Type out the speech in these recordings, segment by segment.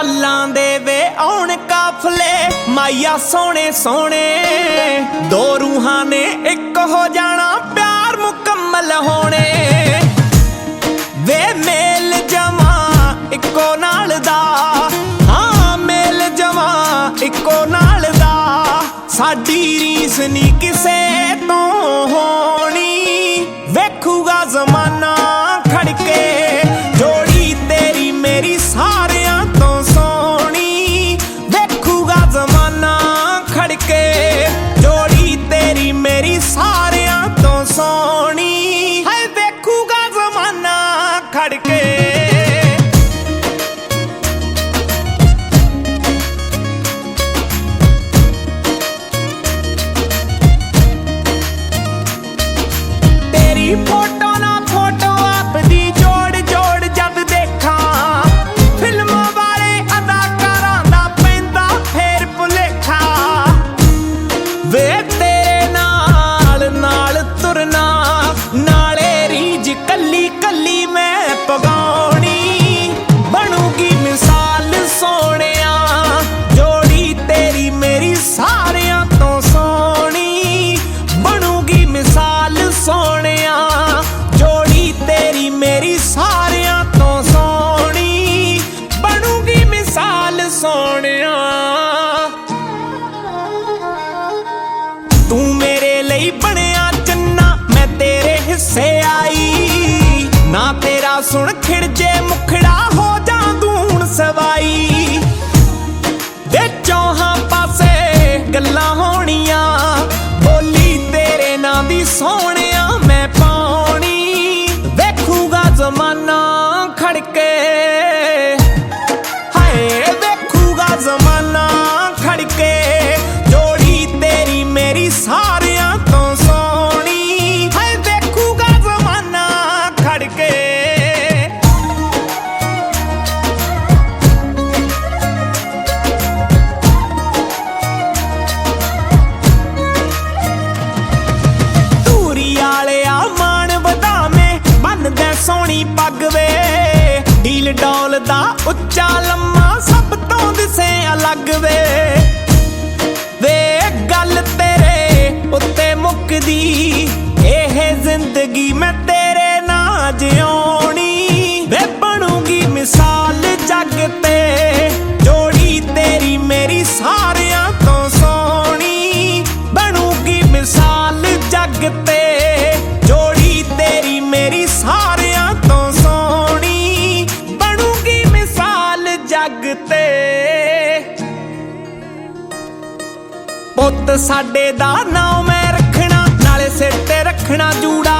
ਚਾਲਾਂ ਦੇ ਵੇ ਆਉਣ ਕਾਫਲੇ ਮਾਇਆ ਸੋਹਣੇ ਸੋਹਣੇ। ਦੋ ਰੂਹਾਂ ਨੇ ਇੱਕ ਹੋ ਜਾਣਾ ਪਿਆਰ ਮੁਕੰਮਲ ਹੋਣੇ। ਵੇ ਮੇਲ ਜਮਾ ਇੱਕੋ ਨਾਲ ਦਾ। ਹਾਂ, ਮੇਲ ਜਮਾ ਇੱਕੋ ਨਾਲ ਦਾ। ਸਾਡੀ ਰੀਸ ਨਹੀਂ ਕਿਸੇ ਤੋਂ mariquera. ਸੁਣ ਖਿੜ ਜੇ ਮੁਖੜਾ ਹੋ ਜਾਂ ਦੂਣ ਸਵਾ। ਦਿਸੇ ਵੇ ਵੇ ਗੱਲ ਤੇਰੇ ਉੱਤੇ ਮੁੱਕਦੀ। ਇਹ ਜ਼ਿੰਦਗੀ ਮੈਂ ਤੇਰੇ ਨਾਲ ਜਿਉਣੀ। ਵੇ, ਬਣੂਗੀ ਮਿਸਾਲ ਜੱਗ ਤੇ। ਜੋੜੀ ਤੇਰੀ ਮੇਰੀ ਸਾਰਿਆਂ ਤੋਂ ਸੋਹਣੀ। ਬਣੂਗੀ ਮਿਸਾਲ ਜੱਗ ਤੇ। ਜੋੜੀ ਤੇਰੀ ਮੇਰੀ ਸਾਰਿਆਂ ਤੋਂ ਸੋਹਣੀ। ਬਣੂਗੀ ਮਿਸਾਲ ਜੱਗ ਤੇ। ਪੁੱਤ ਸਾਡੇ ਦਾ ਨਾਮ ਮੈਂ ਰੱਖਣਾ, ਨਾਲੇ ਸਿਰ ਤੇ ਰੱਖਣਾ ਜੂੜਾ।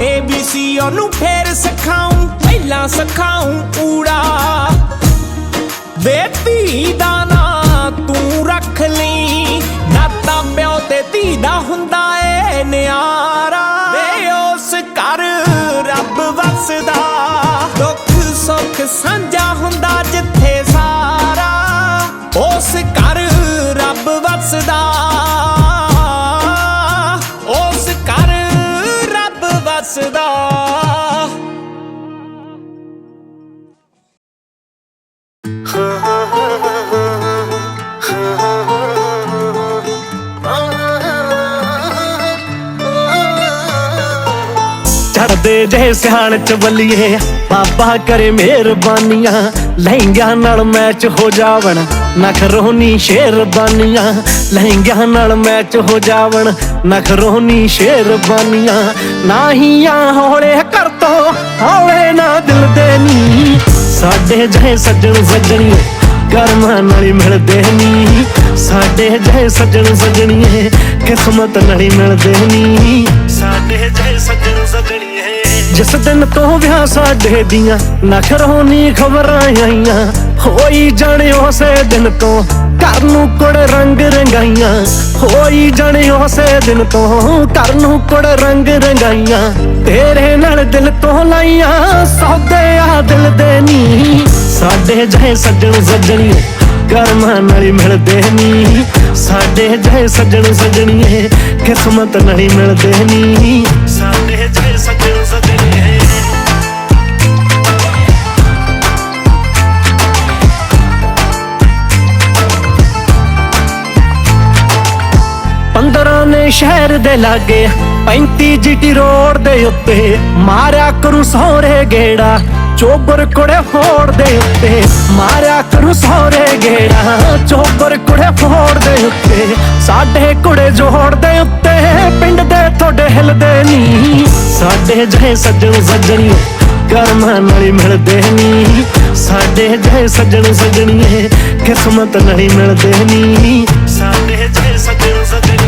ਏ ਬੀ ਸੀ ਉਹਨੂੰ ਫੇਰ ਸਿਖਾਉਂ, ਪਹਿਲਾਂ ਸਿਖਾਉਂ ਊੜਾ ਵੇ ਦਾ ਨਾਂ ਤੂੰ ਰੱਖ ਲਈ, ਨਾਤਾ ਪਿਓ ਤੇ ਧੀ ਦਾ ਹੁੰਦਾ ਏ ਨਿਆ। ਦੇ ਜੇ ਸਿਆਣ ਚ ਬੱਲੀਏ ਬਾਬਾ ਕਰੇ ਮਿਹਰਬਾਨੀਆਂ, ਲਹਿੰਗਿਆਂ ਨਾਲ ਮੈਚ ਹੋ ਜਾਵਣ। ਨਖਰੋਨੀ ਸ਼ੇਰਬਾਨੀਆਂ, ਲਹਿੰਗਿਆਂ ਨਾਲ ਮੈਚ ਹੋ ਜਾਵਣ। ਨਖਰੋਨੀ ਸ਼ੇਰਬਾਨੀਆਂ, ਨਾਹੀਆਂ ਹੌਲੇ ਕਰ ਤੋ ਹੌਲੇ ਨਾ ਦਿਲ ਦੇ ਨੀ। ਸਾਡੇ ਜੈ ਸੱਜਣ ਸੱਜਣੀਏ ਕਰਮਾਂ ਨਾਲ ਮਿਲਦੇ ਨੀ। ਸਾਡੇ ਜੈ ਸੱਜਣ ਸੱਜਣੀਏ ਕਿਸਮਤ ਨਾਲ ਮਿਲਦੇ ਨੀ। ਸਾਡੇ ਜੈ ਸੱਜਣ ਸੱਜਣੀਏ ਜਿਸ ਦਿਨ ਤੋਂ ਵਿਆਹ ਸਾਡੇ ਦੀਆਂ ਨਖਰ ਹੋਣੀ ਖਬਰਾਂ ਆਈਆਂ। ਹੋਈ ਜਾਣੇ ਉਸੇ ਦਿਨ ਤੋਂ ਘਰ ਨੂੰ ਕੁੜ ਰੰਗ ਰੰਗਾਈਆਂ। ਹੋਈ ਜਾਣੇ ਉਸੇ ਦਿਨ ਤੋਂ ਘਰ ਨੂੰ ਕੁੜ ਰੰਗ ਰੰਗਾਈਆਂ। ਤੇਰੇ ਨਾਲ ਦਿਲ ਤੋਂ ਲਾਈਆਂ, ਸੌਦੇ ਆ ਦਿਲ ਦੇ ਨੀ। ਸਾਡੇ ਜੈ ਸੱਜਣ ਸੱਜਣੀ ਕਰਮਾਂ ਨਾਲ ਹੀ ਮਿਲਦੇ ਨੀ। ਸਾਡੇ ਜੇ ਸੱਜਣ ਸੱਜਣੀਏ, ਕਿਸਮਤ ਨਹੀਂ ਮਿਲਦੇ ਨੀ। ਸਾਡੇ ਜੇ ਸੱਜਣ ਸੱਜਣੀਏ। ਪੰਦਰਾਂ ਨੇ ਸ਼ਹਿਰ ਦੇ ਲਾਗੇ 35 ਜੀਟੀ ਰੋਡ ਦੇ ਉੱਤੇ ਮਾਰਿਆ ਕਰੂ ਸੋਹਰੇ ਗੇੜਾ, ਚੋਬਰ ਕੋੜੇ ਹੋੜ ਦੇ ਉੱਤੇ ਮਾਰਿਆ ਕਰੂ ਸਹੁਰੇ ਗੇੜਾ ਚੋਬਰ ਕੁੜੇ ਫੋੜ ਉੱਤੇ, ਸਾਡੇ ਕੁੜੇ ਜੋੜ ਉੱਤੇ, ਪਿੰਡ ਦੇ ਤੁਹਾਡੇ ਹਿਲਦੇ ਨਹੀਂ ਸਾਡੇ ਜਹੇ ਸੱਜਣ ਸੱਜਣੀਏ, ਕਰਮਾਂ ਨਾਲ ਮਿਲਦੇ ਨਹੀਂ ਸਾਡੇ ਜਹੇ ਸੱਜਣ ਸੱਜਣੀਏ, ਕਿਸਮਤ ਨਾਲ ਮਿਲਦੇ ਨਹੀਂ ਸਾਡੇ ਜਹੇ ਸੱਜਣ ਸੱਜਣੀਏ